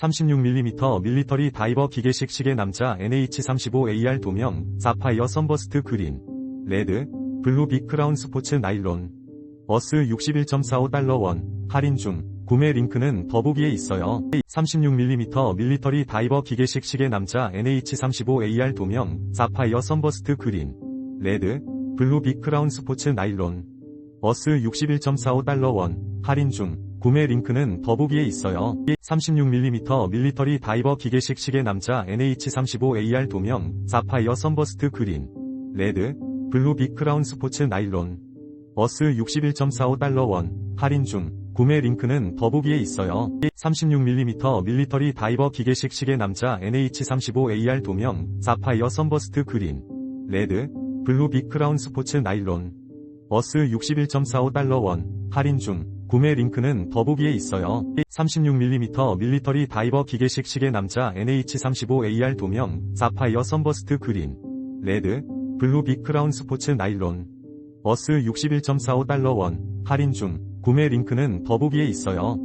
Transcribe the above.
36mm 밀리터리 다이버 기계식 시계 남자 NH35AR 도명, 사파이어 선버스트 그린, 레드, 블루 빅크라운 스포츠 나일론, 어스 61.45달러 원, 할인 중, 구매 링크는 더보기에 있어요. 36mm 밀리터리 다이버 기계식 시계 남자 NH35AR 도명, 사파이어 선버스트 그린, 레드, 블루 빅크라운 스포츠 나일론, 어스 61.45달러 원, 할인 중, 구매 링크는 더보기에 있어요. 36mm 밀리터리 다이버 기계식 시계 남자 NH35AR 도명, 사파이어 선버스트 그린, 레드, 블루 빅크라운 스포츠 나일론, 어스 61.45달러 원, 할인 중, 구매 링크는 더보기에 있어요. 36mm 밀리터리 다이버 기계식 시계 남자 NH35AR 도명, 사파이어 선버스트 그린, 레드, 블루 빅크라운 스포츠 나일론, 어스 61.45달러 원, 할인 중, 구매 링크는 더보기에 있어요. 36mm 밀리터리 다이버 기계식 시계 남자 NH35AR 도명, 사파이어 선버스트 그린, 레드, 블루 빅크라운 스포츠 나일론, 어스 61.45달러 원, 할인 중, 구매 링크는 더보기에 있어요.